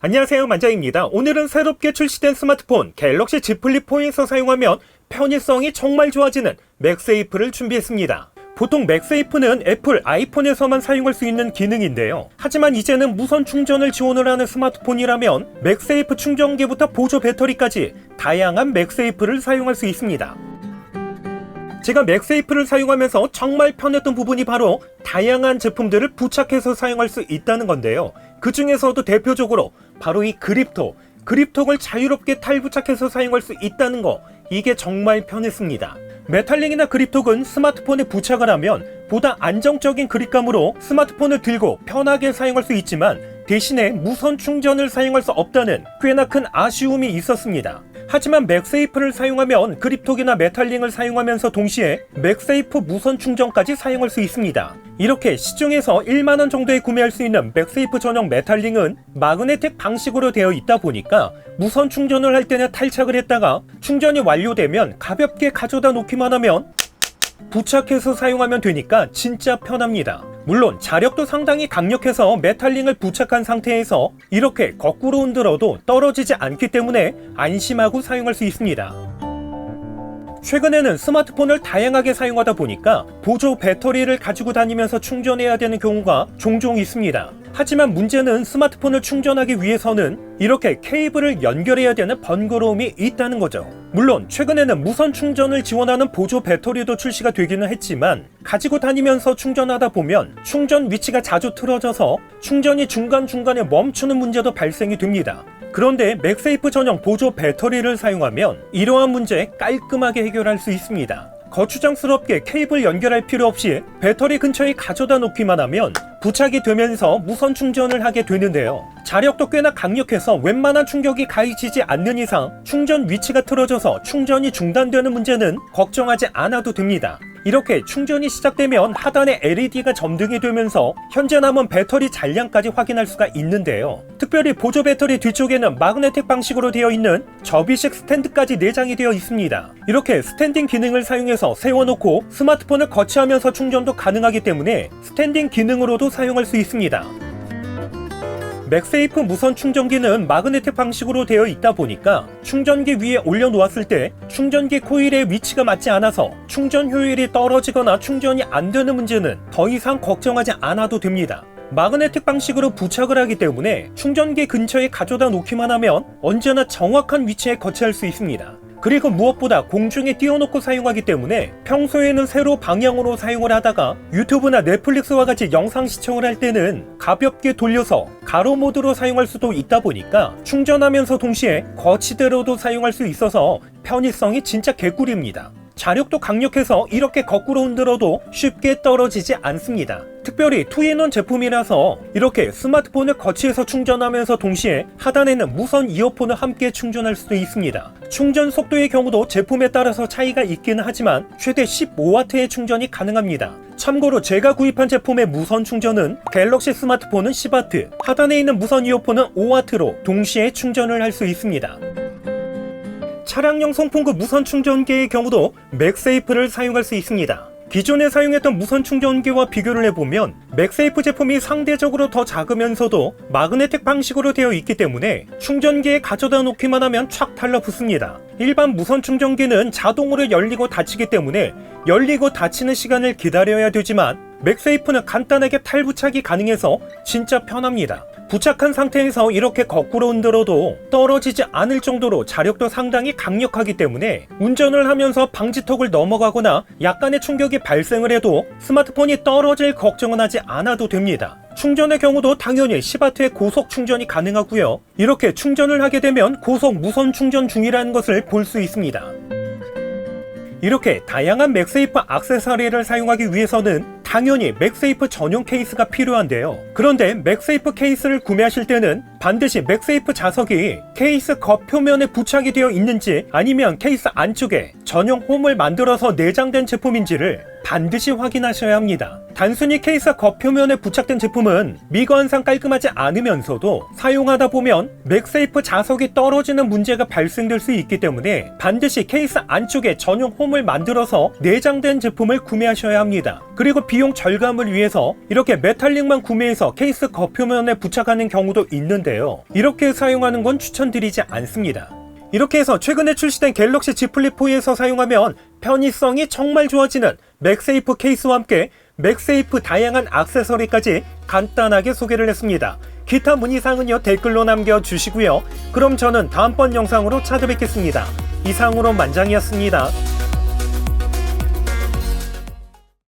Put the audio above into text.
안녕하세요 만장입니다. 오늘은 새롭게 출시된 스마트폰 갤럭시 Z 플립 4에서 사용하면 편의성이 정말 좋아지는 맥세이프를 준비했습니다. 보통 맥세이프는 애플 아이폰에서만 사용할 수 있는 기능인데요. 하지만 이제는 무선 충전을 지원을 하는 스마트폰이라면 맥세이프 충전기부터 보조 배터리까지 다양한 맥세이프를 사용할 수 있습니다. 제가 맥세이프를 사용하면서 정말 편했던 부분이 바로 다양한 제품들을 부착해서 사용할 수 있다는 건데요. 그 중에서도 대표적으로 바로 이 그립톡, 그립톡을 자유롭게 탈부착해서 사용할 수 있다는 거, 이게 정말 편했습니다. 메탈링이나 그립톡은 스마트폰에 부착을 하면 보다 안정적인 그립감으로 스마트폰을 들고 편하게 사용할 수 있지만 대신에 무선 충전을 사용할 수 없다는 꽤나 큰 아쉬움이 있었습니다. 하지만 맥세이프를 사용하면 그립톡이나 메탈링을 사용하면서 동시에 맥세이프 무선 충전까지 사용할 수 있습니다. 이렇게 시중에서 1만원 정도에 구매할 수 있는 맥세이프 전용 메탈링은 마그네틱 방식으로 되어 있다 보니까 무선 충전을 할 때는 탈착을 했다가 충전이 완료되면 가볍게 가져다 놓기만 하면 부착해서 사용하면 되니까 진짜 편합니다. 물론 자력도 상당히 강력해서 메탈링을 부착한 상태에서 이렇게 거꾸로 흔들어도 떨어지지 않기 때문에 안심하고 사용할 수 있습니다. 최근에는 스마트폰을 다양하게 사용하다 보니까 보조 배터리를 가지고 다니면서 충전해야 되는 경우가 종종 있습니다. 하지만 문제는 스마트폰을 충전하기 위해서는 이렇게 케이블을 연결해야 되는 번거로움이 있다는 거죠. 물론 최근에는 무선 충전을 지원하는 보조 배터리도 출시가 되기는 했지만 가지고 다니면서 충전하다 보면 충전 위치가 자주 틀어져서 충전이 중간중간에 멈추는 문제도 발생이 됩니다. 그런데 맥세이프 전용 보조 배터리를 사용하면 이러한 문제 깔끔하게 해결할 수 있습니다. 거추장스럽게 케이블 연결할 필요 없이 배터리 근처에 가져다 놓기만 하면 부착이 되면서 무선 충전을 하게 되는데요. 자력도 꽤나 강력해서 웬만한 충격이 가해지지 않는 이상 충전 위치가 틀어져서 충전이 중단되는 문제는 걱정하지 않아도 됩니다. 이렇게 충전이 시작되면 하단에 LED가 점등이 되면서 현재 남은 배터리 잔량까지 확인할 수가 있는데요. 특별히 보조 배터리 뒤쪽에는 마그네틱 방식으로 되어 있는 접이식 스탠드까지 내장이 되어 있습니다. 이렇게 스탠딩 기능을 사용해서 세워놓고 스마트폰을 거치하면서 충전도 가능하기 때문에 스탠딩 기능으로도 사용할 수 있습니다. 맥세이프 무선 충전기는 마그네틱 방식으로 되어 있다 보니까 충전기 위에 올려놓았을 때 충전기 코일의 위치가 맞지 않아서 충전 효율이 떨어지거나 충전이 안 되는 문제는 더 이상 걱정하지 않아도 됩니다. 마그네틱 방식으로 부착을 하기 때문에 충전기 근처에 가져다 놓기만 하면 언제나 정확한 위치에 거치할 수 있습니다. 그리고 무엇보다 공중에 띄워놓고 사용하기 때문에 평소에는 세로 방향으로 사용을 하다가 유튜브나 넷플릭스와 같이 영상 시청을 할 때는 가볍게 돌려서 가로 모드로 사용할 수도 있다 보니까 충전하면서 동시에 거치대로도 사용할 수 있어서 편의성이 진짜 개꿀입니다. 자력도 강력해서 이렇게 거꾸로 흔들어도 쉽게 떨어지지 않습니다. 특별히 투인원 제품이라서 이렇게 스마트폰을 거치해서 충전하면서 동시에 하단에는 무선 이어폰을 함께 충전할 수도 있습니다. 충전 속도의 경우도 제품에 따라서 차이가 있기는 하지만 최대 15W의 충전이 가능합니다. 참고로 제가 구입한 제품의 무선 충전은 갤럭시 스마트폰은 10W, 하단에 있는 무선 이어폰은 5W로 동시에 충전을 할 수 있습니다. 차량용 송풍구 무선 충전기의 경우도 맥세이프를 사용할 수 있습니다. 기존에 사용했던 무선 충전기와 비교를 해보면 맥세이프 제품이 상대적으로 더 작으면서도 마그네틱 방식으로 되어 있기 때문에 충전기에 가져다 놓기만 하면 촥 달라붙습니다. 일반 무선 충전기는 자동으로 열리고 닫히기 때문에 열리고 닫히는 시간을 기다려야 되지만 맥세이프는 간단하게 탈부착이 가능해서 진짜 편합니다. 부착한 상태에서 이렇게 거꾸로 흔들어도 떨어지지 않을 정도로 자력도 상당히 강력하기 때문에 운전을 하면서 방지턱을 넘어가거나 약간의 충격이 발생을 해도 스마트폰이 떨어질 걱정은 하지 않아도 됩니다. 충전의 경우도 당연히 10W의 고속 충전이 가능하고요. 이렇게 충전을 하게 되면 고속 무선 충전 중이라는 것을 볼 수 있습니다. 이렇게 다양한 맥세이프 액세서리를 사용하기 위해서는 당연히 맥세이프 전용 케이스가 필요한데요. 그런데 맥세이프 케이스를 구매하실 때는 반드시 맥세이프 자석이 케이스 겉 표면에 부착이 되어 있는지 아니면 케이스 안쪽에 전용 홈을 만들어서 내장된 제품인지를 반드시 확인하셔야 합니다. 단순히 케이스 겉표면에 부착된 제품은 미관상 깔끔하지 않으면서도 사용하다 보면 맥세이프 자석이 떨어지는 문제가 발생될 수 있기 때문에 반드시 케이스 안쪽에 전용 홈을 만들어서 내장된 제품을 구매하셔야 합니다. 그리고 비용 절감을 위해서 이렇게 메탈릭만 구매해서 케이스 겉표면에 부착하는 경우도 있는데요. 이렇게 사용하는 건 추천드리지 않습니다. 이렇게 해서 최근에 출시된 갤럭시 Z 플립 4에서 사용하면 편의성이 정말 좋아지는 맥세이프 케이스와 함께 맥세이프 다양한 액세서리까지 간단하게 소개를 했습니다. 기타 문의사항은요 댓글로 남겨주시고요. 그럼 저는 다음번 영상으로 찾아뵙겠습니다. 이상으로 만장이었습니다.